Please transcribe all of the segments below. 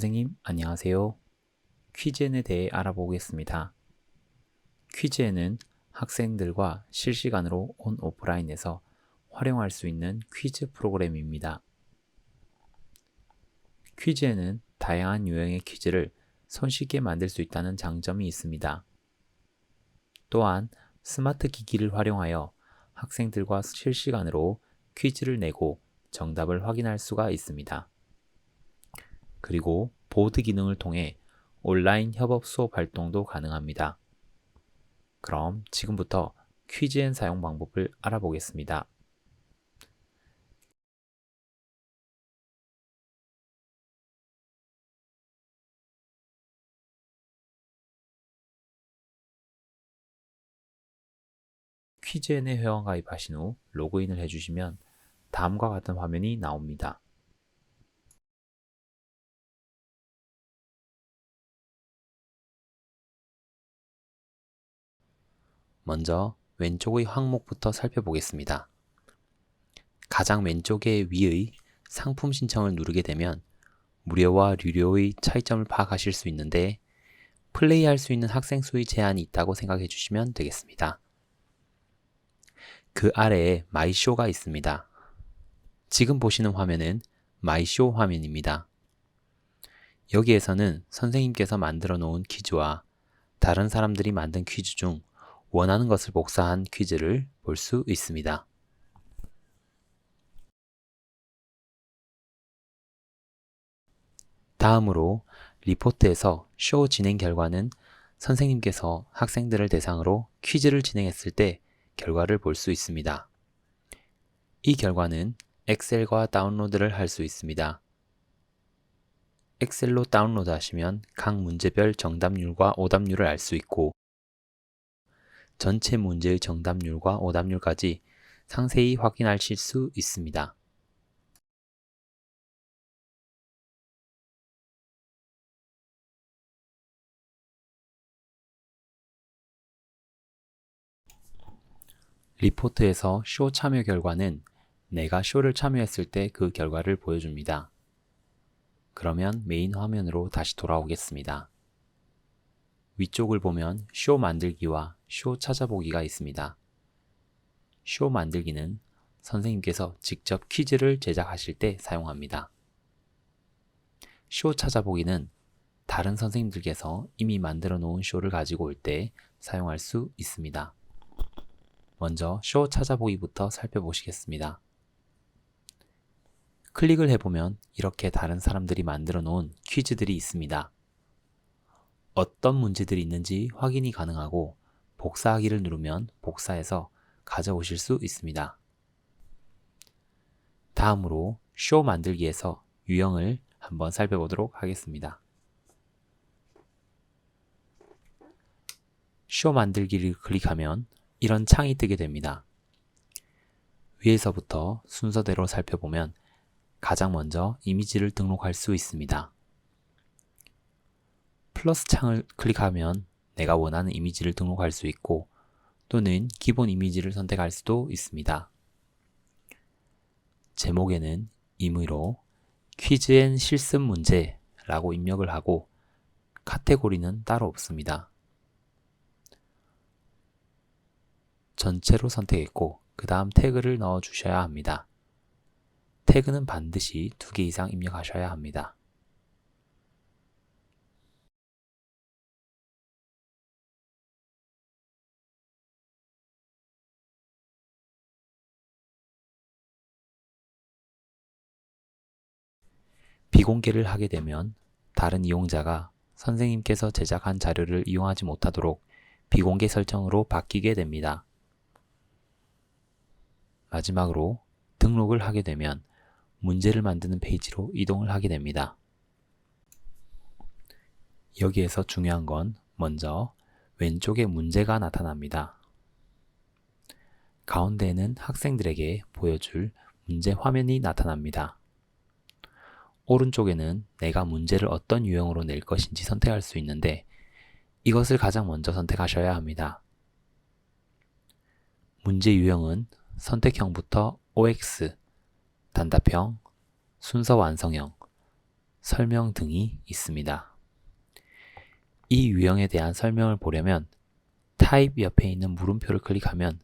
선생님, 안녕하세요. 퀴즈엔에 대해 알아보겠습니다. 퀴즈엔은 학생들과 실시간으로 온 오프라인에서 활용할 수 있는 퀴즈 프로그램입니다. 퀴즈에는 다양한 유형의 퀴즈를 손쉽게 만들 수 있다는 장점이 있습니다. 또한 스마트 기기를 활용하여 학생들과 실시간으로 퀴즈를 내고 정답을 확인할 수가 있습니다. 그리고 보드 기능을 통해 온라인 협업 수업 활동도 가능합니다. 그럼 지금부터 퀴즈 앤 사용 방법을 알아보겠습니다. 퀴즈앤에 회원 가입하신 후 로그인을 해주시면 다음과 같은 화면이 나옵니다. 먼저 왼쪽의 항목부터 살펴보겠습니다. 가장 왼쪽의 위의 상품 신청을 누르게 되면 무료와 유료의 차이점을 파악하실 수 있는데 플레이할 수 있는 학생 수의 제한이 있다고 생각해 주시면 되겠습니다. 그 아래에 마이쇼가 있습니다. 지금 보시는 화면은 마이쇼 화면입니다. 여기에서는 선생님께서 만들어 놓은 퀴즈와 다른 사람들이 만든 퀴즈 중 원하는 것을 복사한 퀴즈를 볼 수 있습니다. 다음으로 리포트에서 쇼 진행 결과는 선생님께서 학생들을 대상으로 퀴즈를 진행했을 때 결과를 볼 수 있습니다. 이 결과는 엑셀과 다운로드를 할 수 있습니다. 엑셀로 다운로드 하시면 각 문제별 정답률과 오답률을 알 수 있고 전체 문제의 정답률과 오답률까지 상세히 확인하실 수 있습니다. 리포트에서 쇼 참여 결과는 내가 쇼를 참여했을 때 그 결과를 보여줍니다. 그러면 메인 화면으로 다시 돌아오겠습니다. 위쪽을 보면 쇼 만들기와 쇼 찾아보기가 있습니다. 쇼 만들기는 선생님께서 직접 퀴즈를 제작하실 때 사용합니다. 쇼 찾아보기는 다른 선생님들께서 이미 만들어 놓은 쇼를 가지고 올 때 사용할 수 있습니다. 먼저 쇼 찾아보기부터 살펴보시겠습니다. 클릭을 해보면 이렇게 다른 사람들이 만들어 놓은 퀴즈들이 있습니다. 어떤 문제들이 있는지 확인이 가능하고 복사하기를 누르면 복사해서 가져오실 수 있습니다. 다음으로 쇼 만들기에서 유형을 한번 살펴보도록 하겠습니다. 쇼 만들기를 클릭하면 이런 창이 뜨게 됩니다. 위에서부터 순서대로 살펴보면 가장 먼저 이미지를 등록할 수 있습니다. 플러스 창을 클릭하면 내가 원하는 이미지를 등록할 수 있고 또는 기본 이미지를 선택할 수도 있습니다. 제목에는 임의로 퀴즈 앤 실습 문제라고 입력을 하고 카테고리는 따로 없습니다. 전체로 선택했고 그 다음 태그를 넣어 주셔야 합니다. 태그는 반드시 두 개 이상 입력하셔야 합니다. 비공개를 하게 되면 다른 이용자가 선생님께서 제작한 자료를 이용하지 못하도록 비공개 설정으로 바뀌게 됩니다. 마지막으로 등록을 하게 되면 문제를 만드는 페이지로 이동을 하게 됩니다. 여기에서 중요한 건 먼저 왼쪽에 문제가 나타납니다. 가운데에는 학생들에게 보여줄 문제 화면이 나타납니다. 오른쪽에는 내가 문제를 어떤 유형으로 낼 것인지 선택할 수 있는데 이것을 가장 먼저 선택하셔야 합니다. 문제 유형은 선택형부터 OX, 단답형, 순서 완성형, 설명 등이 있습니다. 이 유형에 대한 설명을 보려면 타입 옆에 있는 물음표를 클릭하면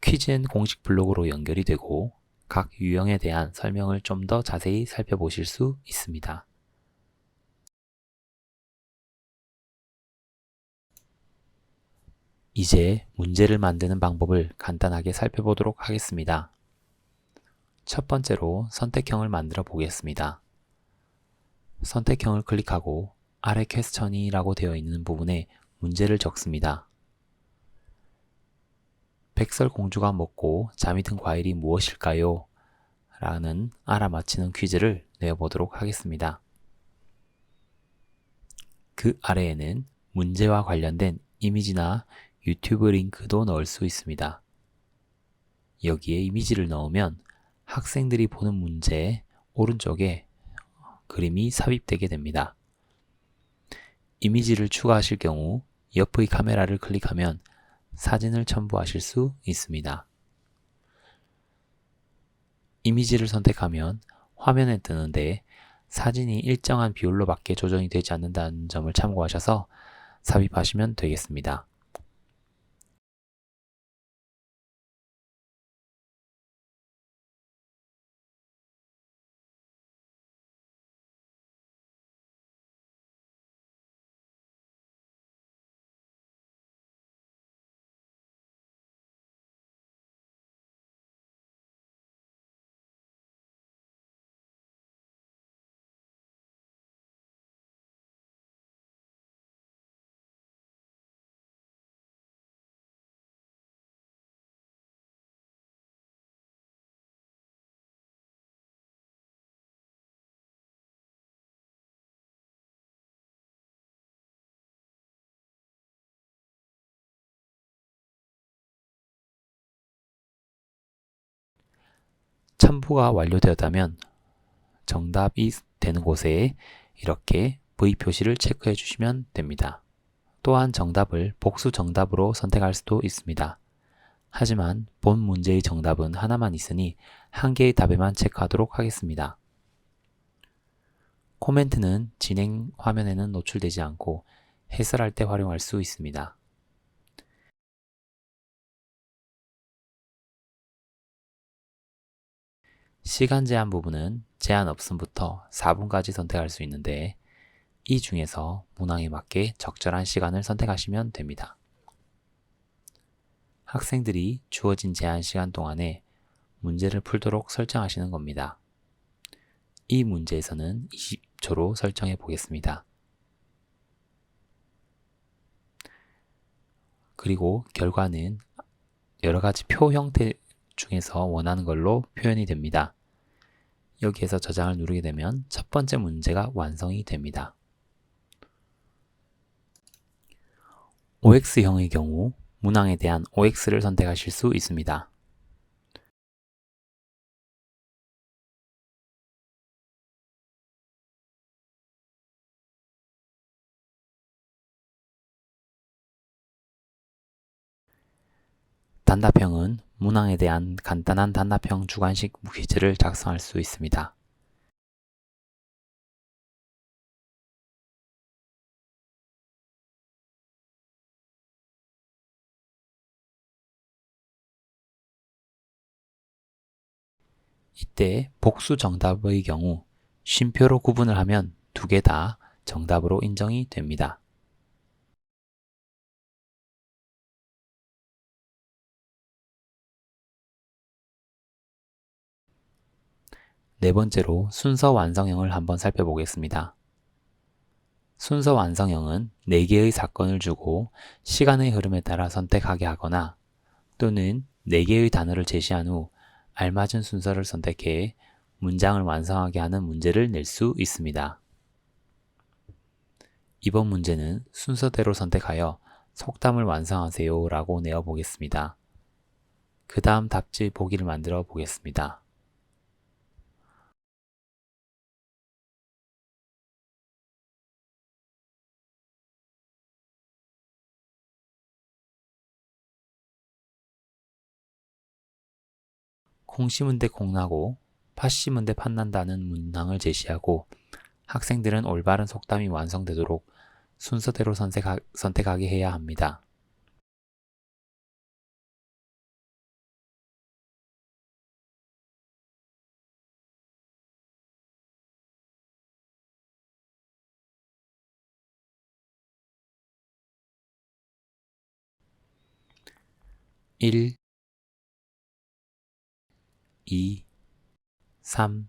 퀴즈앤 공식 블로그로 연결이 되고 각 유형에 대한 설명을 좀 더 자세히 살펴보실 수 있습니다. 이제 문제를 만드는 방법을 간단하게 살펴보도록 하겠습니다. 첫 번째로 선택형을 만들어 보겠습니다. 선택형을 클릭하고 아래 퀘스천이라고 되어 있는 부분에 문제를 적습니다. 백설공주가 먹고 잠이 든 과일이 무엇일까요? 라는 알아맞히는 퀴즈를 내어보도록 하겠습니다. 그 아래에는 문제와 관련된 이미지나 유튜브 링크도 넣을 수 있습니다. 여기에 이미지를 넣으면 학생들이 보는 문제 오른쪽에 그림이 삽입되게 됩니다. 이미지를 추가하실 경우 옆의 카메라를 클릭하면 사진을 첨부하실 수 있습니다. 이미지를 선택하면 화면에 뜨는데 사진이 일정한 비율로밖에 조정이 되지 않는다는 점을 참고하셔서 삽입하시면 되겠습니다. 첨부가 완료되었다면 정답이 되는 곳에 이렇게 V 표시를 체크해 주시면 됩니다. 또한 정답을 복수 정답으로 선택할 수도 있습니다. 하지만 본 문제의 정답은 하나만 있으니 한 개의 답에만 체크하도록 하겠습니다. 코멘트는 진행 화면에는 노출되지 않고 해설할 때 활용할 수 있습니다. 시간 제한 부분은 제한 없음부터 4분까지 선택할 수 있는데 이 중에서 문항에 맞게 적절한 시간을 선택하시면 됩니다. 학생들이 주어진 제한 시간 동안에 문제를 풀도록 설정하시는 겁니다. 이 문제에서는 20초로 설정해 보겠습니다. 그리고 결과는 여러 가지 표 형태 중에서 원하는 걸로 표현이 됩니다. 여기에서 저장을 누르게 되면 첫 번째 문제가 완성이 됩니다. OX형의 경우 문항에 대한 OX를 선택하실 수 있습니다. 단답형은 문항에 대한 간단한 단답형 주관식 퀴즈를 작성할 수 있습니다. 이때 복수 정답의 경우 쉼표로 구분을 하면 두 개 다 정답으로 인정이 됩니다. 네 번째로 순서 완성형을 한번 살펴보겠습니다. 순서 완성형은 4개의 사건을 주고 시간의 흐름에 따라 선택하게 하거나 또는 4개의 단어를 제시한 후 알맞은 순서를 선택해 문장을 완성하게 하는 문제를 낼 수 있습니다. 이번 문제는 순서대로 선택하여 속담을 완성하세요 라고 내어 보겠습니다. 그 다음 답지 보기를 만들어 보겠습니다. 콩 심은 데 콩나고 팥 심은 데 팥난다는 문항을 제시하고 학생들은 올바른 속담이 완성되도록 순서대로 선택하, 선택하게 해야 합니다. 일, 이, 삼,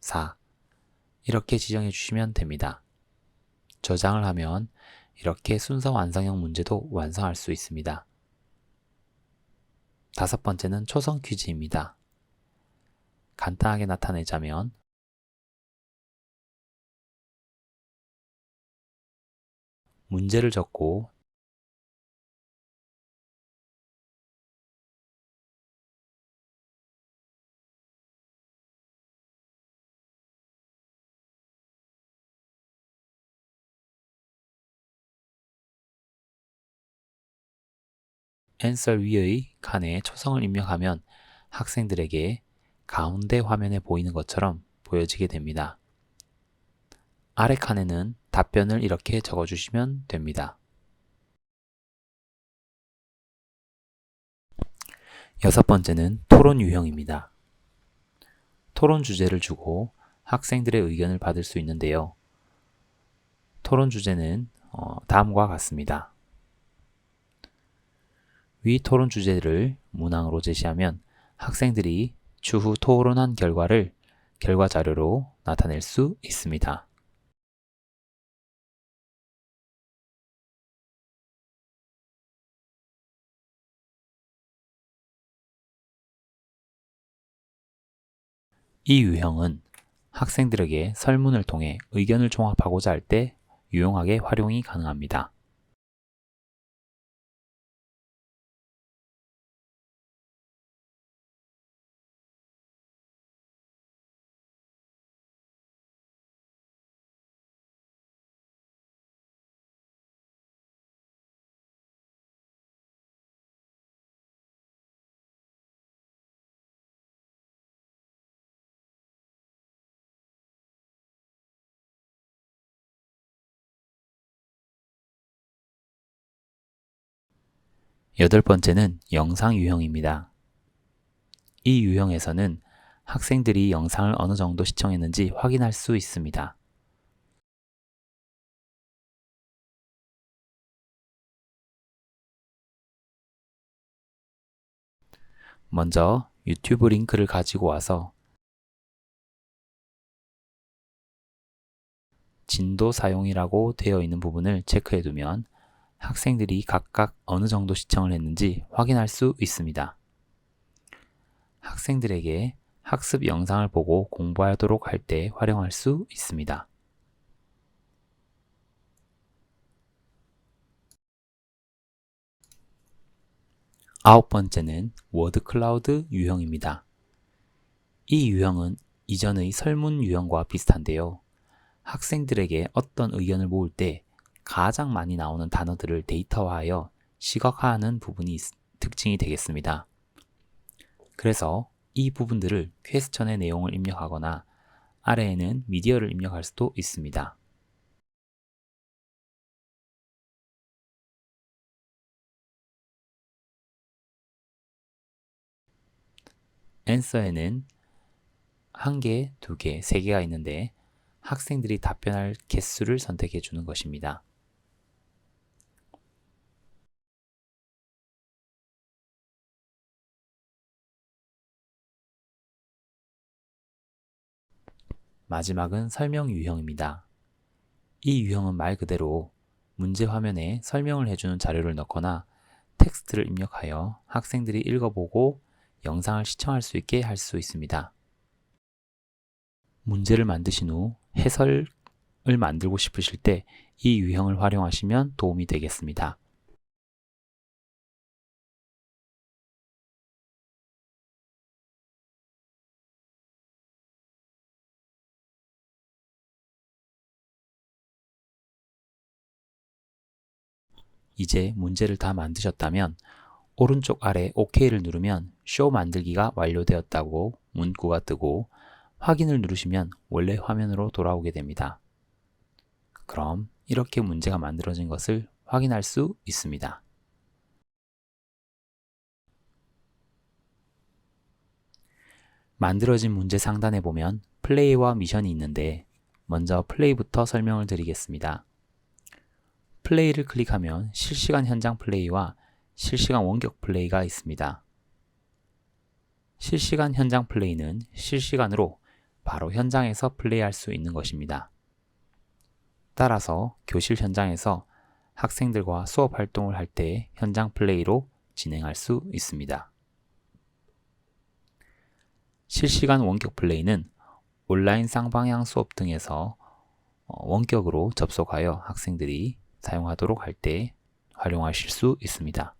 사 이렇게 지정해 주시면 됩니다. 저장을 하면 이렇게 순서 완성형 문제도 완성할 수 있습니다. 다섯 번째는 초성 퀴즈입니다. 간단하게 나타내자면 문제를 적고 앤서 위의 칸에 초성을 입력하면 학생들에게 가운데 화면에 보이는 것처럼 보여지게 됩니다. 아래 칸에는 답변을 이렇게 적어주시면 됩니다. 여섯 번째는 토론 유형입니다. 토론 주제를 주고 학생들의 의견을 받을 수 있는데요. 토론 주제는 어, 다음과 같습니다. 위 토론 주제를 문항으로 제시하면 학생들이 추후 토론한 결과를 결과 자료로 나타낼 수 있습니다. 이 유형은 학생들에게 설문을 통해 의견을 종합하고자 할 때 유용하게 활용이 가능합니다. 여덟 번째는 영상 유형입니다. 이 유형에서는 학생들이 영상을 어느 정도 시청했는지 확인할 수 있습니다. 먼저 유튜브 링크를 가지고 와서 진도 사용이라고 되어 있는 부분을 체크해 두면 학생들이 각각 어느 정도 시청을 했는지 확인할 수 있습니다. 학생들에게 학습 영상을 보고 공부하도록 할 때 활용할 수 있습니다. 아홉 번째는 워드 클라우드 유형입니다. 이 유형은 이전의 설문 유형과 비슷한데요. 학생들에게 어떤 의견을 모을 때 가장 많이 나오는 단어들을 데이터화하여 시각화하는 부분이 특징이 되겠습니다. 그래서 이 부분들을 퀘스천의 내용을 입력하거나 아래에는 미디어를 입력할 수도 있습니다. 앤서에는 한 개, 두 개, 세 개가 있는데 학생들이 답변할 개수를 선택해 주는 것입니다. 마지막은 설명 유형입니다. 이 유형은 말 그대로 문제 화면에 설명을 해주는 자료를 넣거나 텍스트를 입력하여 학생들이 읽어보고 영상을 시청할 수 있게 할 수 있습니다. 문제를 만드신 후 해설을 만들고 싶으실 때 이 유형을 활용하시면 도움이 되겠습니다. 이제 문제를 다 만드셨다면 오른쪽 아래 OK를 누르면 쇼 만들기가 완료되었다고 문구가 뜨고 확인을 누르시면 원래 화면으로 돌아오게 됩니다. 그럼 이렇게 문제가 만들어진 것을 확인할 수 있습니다. 만들어진 문제 상단에 보면 플레이와 미션이 있는데 먼저 플레이부터 설명을 드리겠습니다. 플레이를 클릭하면 실시간 현장 플레이와 실시간 원격 플레이가 있습니다. 실시간 현장 플레이는 실시간으로 바로 현장에서 플레이할 수 있는 것입니다. 따라서 교실 현장에서 학생들과 수업 활동을 할 때 현장 플레이로 진행할 수 있습니다. 실시간 원격 플레이는 온라인 쌍방향 수업 등에서 어, 원격으로 접속하여 학생들이 사용하도록 할 때 활용하실 수 있습니다.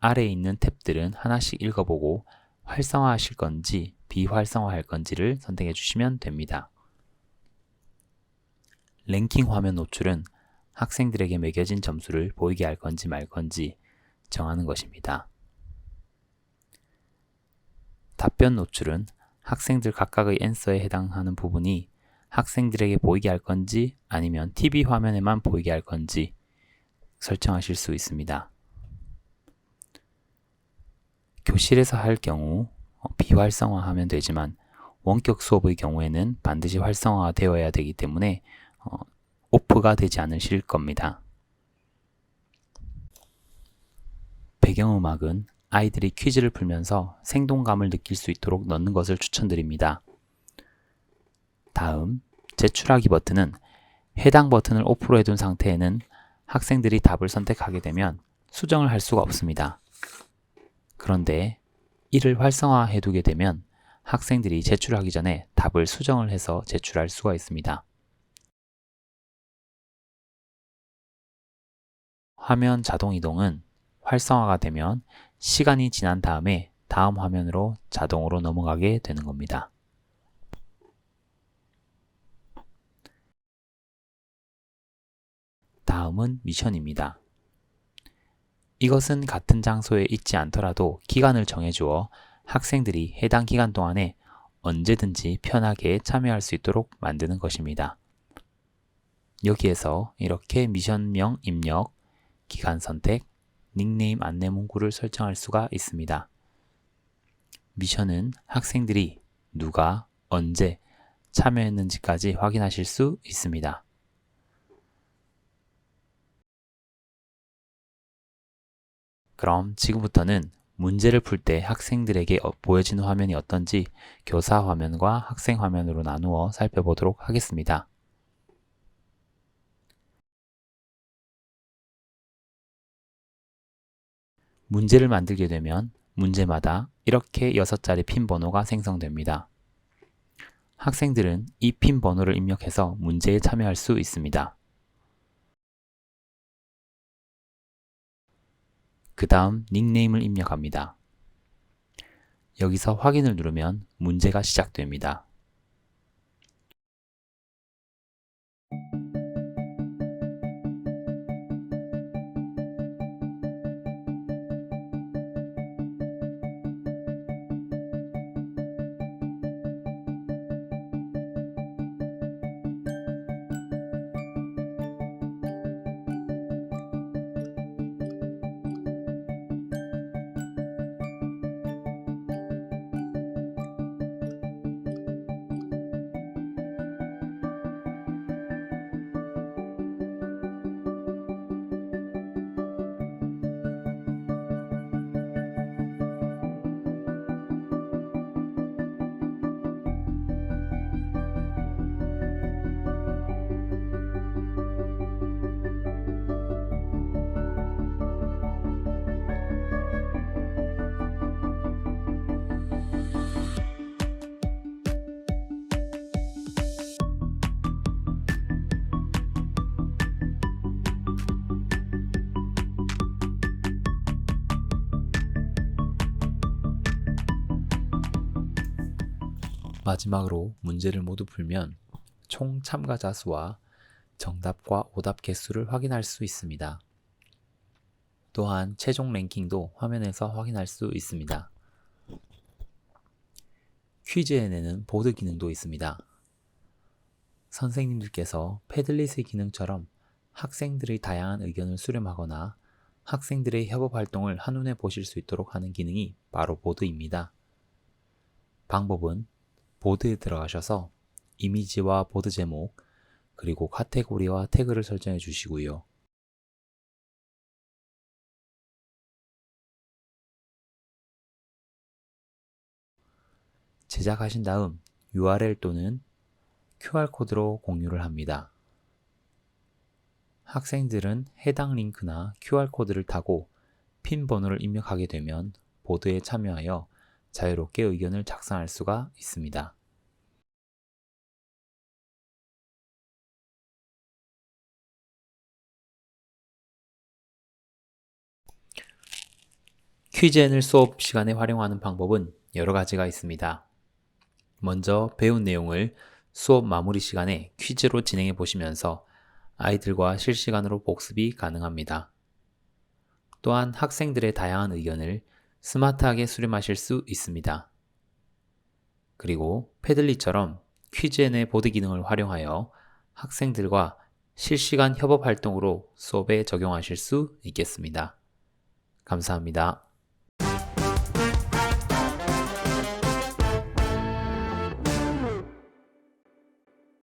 아래에 있는 탭들은 하나씩 읽어보고 활성화 하실 건지 비활성화 할 건지를 선택해 주시면 됩니다. 랭킹 화면 노출은 학생들에게 매겨진 점수를 보이게 할 건지 말 건지 정하는 것입니다. 답변 노출은 학생들 각각의 앤서에 해당하는 부분이 학생들에게 보이게 할 건지 아니면 TV 화면에만 보이게 할 건지 설정하실 수 있습니다. 교실에서 할 경우 어, 비활성화하면 되지만 원격 수업의 경우에는 반드시 활성화가 되어야 되기 때문에 어, 오프가 되지 않으실 겁니다. 배경음악은 아이들이 퀴즈를 풀면서 생동감을 느낄 수 있도록 넣는 것을 추천드립니다. 다음, 제출하기 버튼은 해당 버튼을 오프로 해둔 상태에는 학생들이 답을 선택하게 되면 수정을 할 수가 없습니다. 그런데 이를 활성화해 두게 되면 학생들이 제출하기 전에 답을 수정을 해서 제출할 수가 있습니다. 화면 자동 이동은 활성화가 되면 시간이 지난 다음에 다음 화면으로 자동으로 넘어가게 되는 겁니다. 다음은 미션입니다. 이것은 같은 장소에 있지 않더라도 기간을 정해주어 학생들이 해당 기간 동안에 언제든지 편하게 참여할 수 있도록 만드는 것입니다. 여기에서 이렇게 미션명 입력, 기간 선택, 닉네임 안내 문구를 설정할 수가 있습니다. 미션은 학생들이 누가, 언제 참여했는지까지 확인하실 수 있습니다. 그럼 지금부터는 문제를 풀 때 학생들에게 어- 보여지는 화면이 어떤지 교사 화면과 학생 화면으로 나누어 살펴보도록 하겠습니다. 문제를 만들게 되면 문제마다 이렇게 6자리 핀 번호가 생성됩니다. 학생들은 이 핀 번호를 입력해서 문제에 참여할 수 있습니다. 그 다음 닉네임을 입력합니다. 여기서 확인을 누르면 문제가 시작됩니다. 마지막으로 문제를 모두 풀면 총 참가자 수와 정답과 오답 개수를 확인할 수 있습니다. 또한 최종 랭킹도 화면에서 확인할 수 있습니다. 퀴즈엔에는 보드 기능도 있습니다. 선생님들께서 패들릿의 기능처럼 학생들의 다양한 의견을 수렴하거나 학생들의 협업 활동을 한눈에 보실 수 있도록 하는 기능이 바로 보드입니다. 방법은 보드에 들어가셔서 이미지와 보드 제목, 그리고 카테고리와 태그를 설정해 주시고요. 제작하신 다음 URL 또는 QR코드로 공유를 합니다. 학생들은 해당 링크나 QR코드를 타고 핀 번호를 입력하게 되면 보드에 참여하여 자유롭게 의견을 작성할 수가 있습니다. 퀴즈앤을 수업 시간에 활용하는 방법은 여러 가지가 있습니다. 먼저 배운 내용을 수업 마무리 시간에 퀴즈로 진행해 보시면서 아이들과 실시간으로 복습이 가능합니다. 또한 학생들의 다양한 의견을 스마트하게 수렴하실 수 있습니다. 그리고 패들리처럼 퀴즈앤 의 보드 기능을 활용하여 학생들과 실시간 협업 활동으로 수업에 적용하실 수 있겠습니다. 감사합니다.